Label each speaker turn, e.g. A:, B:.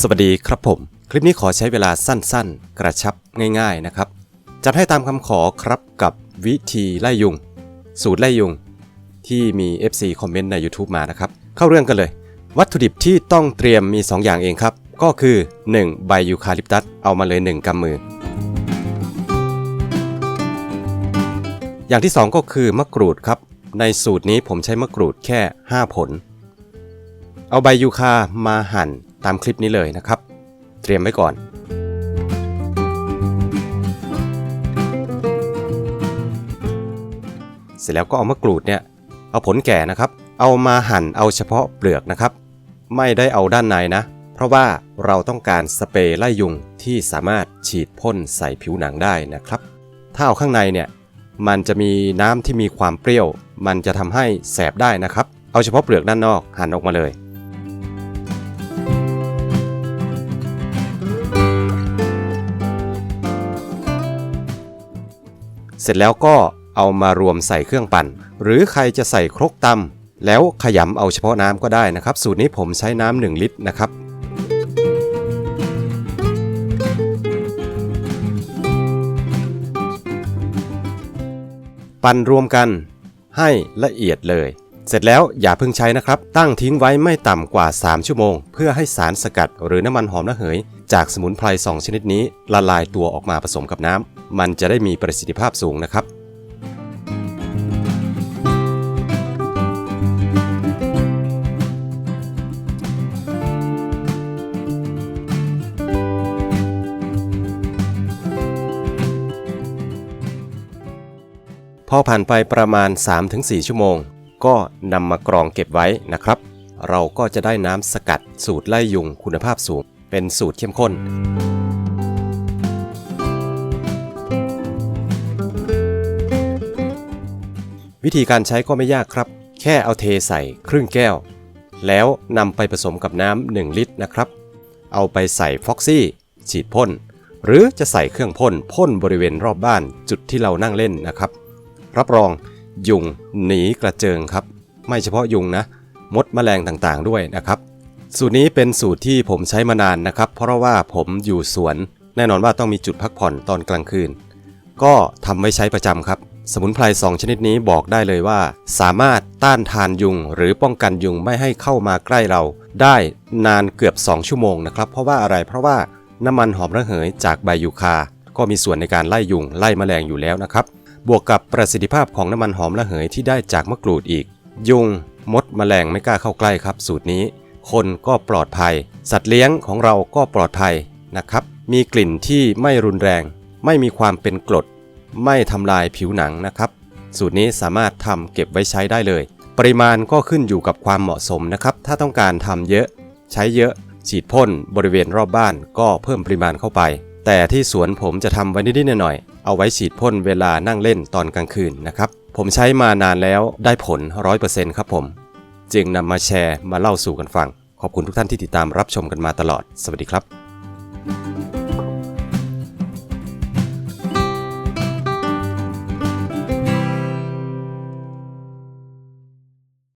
A: สวัสดีครับผม คลิปนี้ขอใช้เวลาสั้นๆ กระชับง่าย ๆนะครับ จัดให้ตามคำขอครับกับวิธีไล่ยุง สูตรไล่ยุง ที่มี FC คอมเมนต์ใน YouTube มานะครับ เข้าเรื่องกันเลย วัตถุดิบที่ต้องเตรียมมี 2 อย่างเองครับ ก็คือ 1. ใบยูคาลิปตัสเอามาเลย 1กำมือ อย่างที่ 2 ก็คือมะกรูดครับ ในสูตรนี้ผมใช้มะกรูดแค่ 5 ผล เอาใบยูคามาหั่น ตามคลิปนี้เลยนะครับ เตรียมไว้ก่อน เสร็จแล้วก็เอามะกรูดเนี่ยเอาผลแก่นะครับ เอามาหั่นเอาเฉพาะเปลือกนะครับ ไม่ได้เอาด้านในนะ เพราะว่าเราต้องการสเปรย์ไล่ยุงที่สามารถฉีดพ่นใส่ผิวหนังได้นะครับ ถ้าเอาข้างในเนี่ยมันจะมีน้ำที่มีความเปรี้ยว มันจะทำให้แสบได้นะครับ เอาเฉพาะเปลือกด้านนอกหั่นออกมาเลย เสร็จแล้วก็เอามารวมใส่เครื่องปั่น หรือใครจะใส่ครกตำแล้วขยำเอาเฉพาะน้ำก็ได้นะครับ สูตรนี้ผมใช้น้ำ1ลิตรนะครับปั่นรวมกันให้ละเอียดเลย เสร็จแล้วอย่าเพิ่งใช้นะครับ ตั้งทิ้งไว้ไม่ต่ำกว่า 3 ชั่วโมง เพื่อให้สารสกัดหรือน้ำมันหอมระเหย จากสมุนไพร2ชนิดนี้ละลายตัวออกมาผสมกับน้ำมันจะได้มีประสิทธิภาพสูงนะครับพอผ่านไปประมาณ 3-4 ชั่วโมง ก็นำมากรองเก็บไว้นะครับ เราก็จะได้น้ำสกัดสูตรไล่ยุงคุณภาพสูง เป็นสูตรเข้มข้น วิธีการใช้ก็ไม่ยากครับ แค่เอาเทใส่ครึ่งแก้ว แล้วนำไปผสมกับน้ำ1ลิตรนะครับ เอาไปใส่ฟ็อกซี่ ฉีดพ่น หรือจะใส่เครื่องพ่นพ่นบริเวณรอบบ้านจุดที่เรานั่งเล่นนะครับ รับรองยุงหนีกระเจิงครับ ไม่เฉพาะยุงนะ มดแมลงต่างๆด้วยนะครับ สูตรนี้เป็นสูตรที่ผมใช้มานานนะครับ เพราะว่าผมอยู่สวน แน่นอนว่าต้องมีจุดพักผ่อนตอนกลางคืน ก็ทำไว้ใช้ประจำครับ สมุนไพร2ชนิดนี้บอกได้เลยว่า สามารถต้านทานยุง หรือป้องกันยุงไม่ให้เข้ามาใกล้เรา ได้นานเกือบ 2 ชั่วโมงนะครับ เพราะว่าอะไรเพราะว่าน้ำมันหอมระเหยจากใบยูคา ก็มีส่วนในการไล่ยุงไล่แมลงอยู่แล้วนะครับ บวกกับประสิทธิภาพของน้ำมันหอมระเหยที่ได้จากมะกรูดอีก ยุง มดแมลงไม่กล้าเข้าใกล้ครับ สูตรนี้ คนก็ปลอดภัย สัตว์เลี้ยงของเราก็ปลอดภัยนะครับ มีกลิ่นที่ไม่รุนแรง ไม่มีความเป็นกรด ไม่ทำลายผิวหนังนะครับ สูตรนี้สามารถทำเก็บไว้ใช้ได้เลย ปริมาณก็ขึ้นอยู่กับความเหมาะสมนะครับ ถ้าต้องการทำเยอะ ใช้เยอะ ฉีดพ่นบริเวณรอบบ้านก็เพิ่มปริมาณเข้าไป แต่ที่สวนผมจะทำไว้นิดๆหน่อยๆเอาไว้ฉีดพ่นเวลานั่งเล่นตอนกลางคืนนะครับ ผมใช้มานานแล้วได้ผล 100%ครับผม จึงนำมาแชร์มาเล่าสู่กันฟัง ขอบคุณทุกท่านที่ติดตามรับชมกันมาตลอด สวัสดีครับ